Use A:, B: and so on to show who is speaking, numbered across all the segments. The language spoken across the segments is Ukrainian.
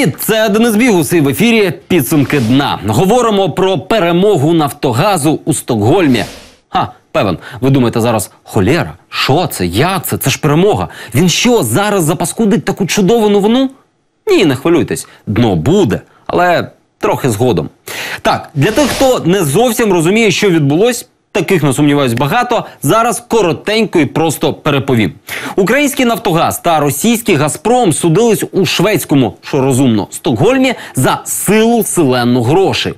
A: Привіт, це Денис Бігус і в ефірі підсумки дна. Говоримо про перемогу Нафтогазу у Стокгольмі. Ха, певен, ви думаєте зараз холєра? Що це? Як це? Це ж перемога. Він що зараз запаскудить таку чудову новину? Ні, не хвилюйтесь, дно буде, але трохи згодом. Так, для тих, хто не зовсім розуміє, що відбулось. Таких не сумніваюсь багато. Зараз коротенько і просто переповім. Український Нафтогаз та російський Газпром судились у шведському, що розумно, Стокгольмі за силу селенну грошей.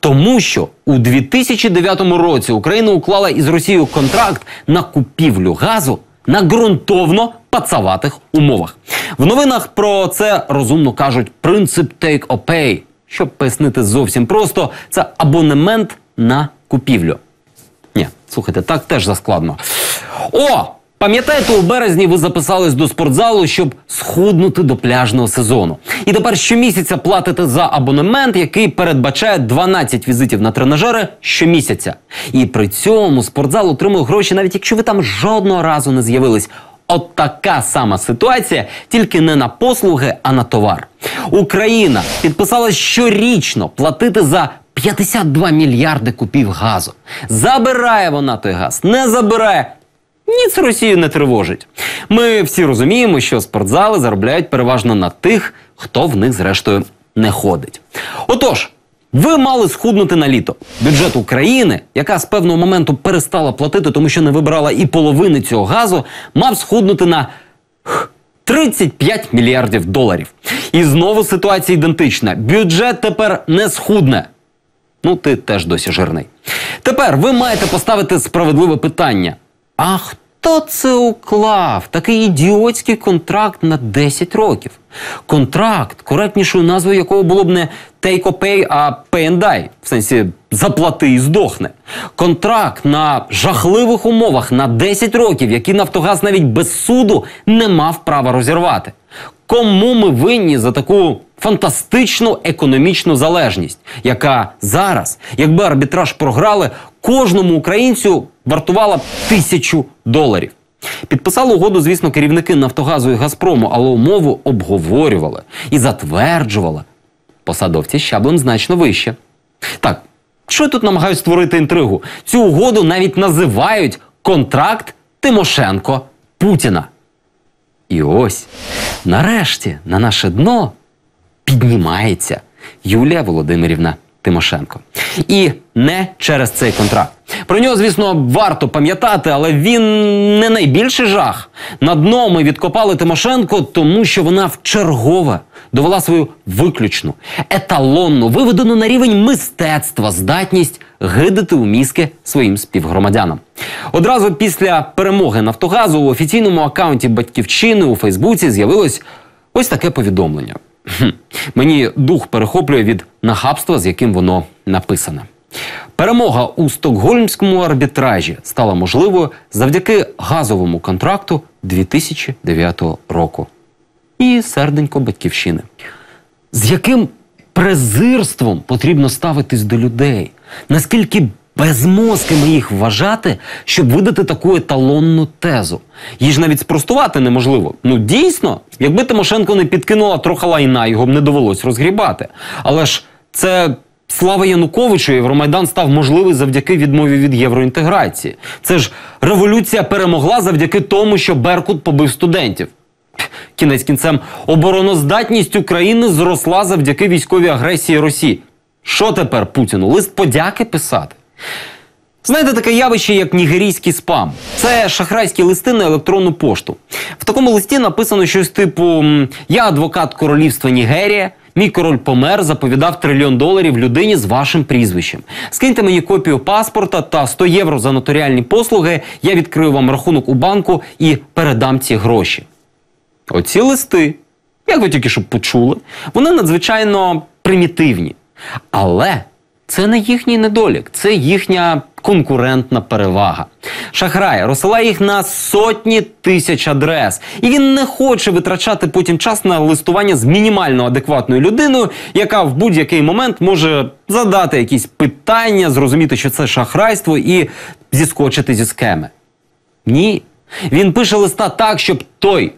A: Тому що у 2009 році Україна уклала із Росією контракт на купівлю газу на ґрунтовно пацаватих умовах. В новинах про це розумно кажуть принцип take or pay. Щоб пояснити зовсім просто, це абонемент на купівлю. Слухайте, так теж заскладно. О! Пам'ятаєте, у березні ви записались до спортзалу, щоб схуднути до пляжного сезону. І тепер щомісяця платите за абонемент, який передбачає 12 візитів на тренажери щомісяця. І при цьому спортзал отримує гроші, навіть якщо ви там жодного разу не з'явились. От така сама ситуація, тільки не на послуги, а на товар. Україна підписалась щорічно платити за 52 мільярди купів газу. Забирає вона той газ, не забирає. Ніц Росію не тривожить. Ми всі розуміємо, що спортзали заробляють переважно на тих, хто в них зрештою не ходить. Отож, ви мали схуднути на літо. Бюджет України, яка з певного моменту перестала платити, тому що не вибирала і половини цього газу, мав схуднути на 35 мільярдів доларів. І знову ситуація ідентична. Бюджет тепер не схудне. Ну, ти теж досі жирний. Тепер ви маєте поставити справедливе питання: а хто це уклав? Такий ідіотський контракт на 10 років. Контракт, коректнішою назвою якого було б не take or pay, а pay and die. В сенсі заплати і здохне. Контракт на жахливих умовах на 10 років, який Нафтогаз навіть без суду не мав права розірвати. Кому ми винні за таку фантастичну економічну залежність, яка зараз, якби арбітраж програли, кожному українцю вартувала тисячу доларів. Підписали угоду, звісно, керівники Нафтогазу і Газпрому, але умову обговорювали і затверджували. Посадовці щаблем значно вище. Так, що я тут намагаюсь створити інтригу? Цю угоду навіть називають контракт Тимошенко Путіна. І ось, нарешті, на наше дно піднімається Юлія Володимирівна Тимошенко. І не через цей контракт. Про нього, звісно, варто пам'ятати, але він не найбільший жах. На дно ми відкопали Тимошенко, тому що вона вчергове довела свою виключну, еталонну, виведену на рівень мистецтва здатність гидити у мізки своїм співгромадянам. Одразу після перемоги Нафтогазу у офіційному акаунті Батьківщини у Фейсбуці з'явилось ось таке повідомлення. Мені дух перехоплює від нахабства, з яким воно написане. Перемога у стокгольмському арбітражі стала можливою завдяки газовому контракту 2009 року. І серденько батьківщини. З яким презирством потрібно ставитись до людей? Наскільки безмозкими їх вважати, щоб видати таку еталонну тезу? Її ж навіть спростувати неможливо. Ну дійсно, якби Тимошенко не підкинула трохи лайна, його б не довелось розгрібати. Але ж це слава Януковичу Євромайдан став можливий завдяки відмові від євроінтеграції. Це ж революція перемогла завдяки тому, що Беркут побив студентів. Кінець кінцем обороноздатність України зросла завдяки військовій агресії Росії. Що тепер Путіну? Лист подяки писати? Знаєте, таке явище, як нігерійський спам. Це шахрайські листи на електронну пошту. В такому листі написано щось типу: Я адвокат королівства Нігерія. Мій король помер, заповідав трильйон доларів людині з вашим прізвищем. Скиньте мені копію паспорта та 100 євро за нотаріальні послуги. Я відкрию вам рахунок у банку і передам ці гроші. Оці листи, як ви тільки що почули, вони надзвичайно примітивні. Але це не їхній недолік, це їхня конкурентна перевага. Шахрай розсилає їх на сотні тисяч адрес, і він не хоче витрачати потім час на листування з мінімально адекватною людиною, яка в будь-який момент може задати якісь питання, зрозуміти, що це шахрайство, і зіскочити зі схеми. Ні. Він пише листа так, щоб той,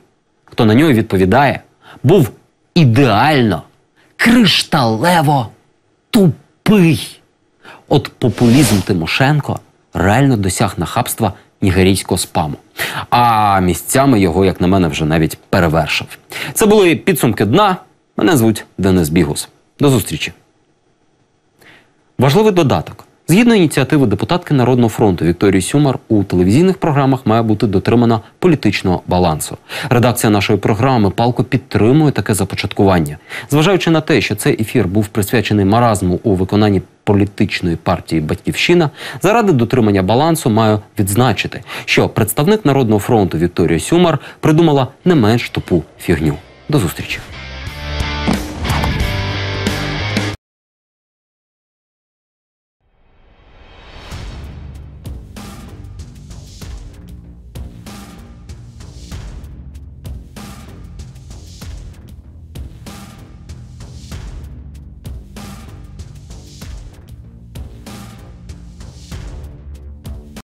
A: хто на нього відповідає, був ідеально кришталево тупий. От популізм Тимошенко реально досяг нахабства нігерійського спаму. А місцями його, як на мене, вже навіть перевершив. Це були підсумки дна. Мене звуть Денис Бігус. До зустрічі. Важливий додаток. Згідно ініціативи депутатки Народного фронту Вікторії Сюмар, у телевізійних програмах має бути дотримано політичного балансу. Редакція нашої програми палко підтримує таке започаткування. Зважаючи на те, що цей ефір був присвячений маразму у виконанні політичної партії Батьківщина, заради дотримання балансу маю відзначити, що представник Народного фронту Вікторія Сюмар придумала не менш тупу фігню. До зустрічі.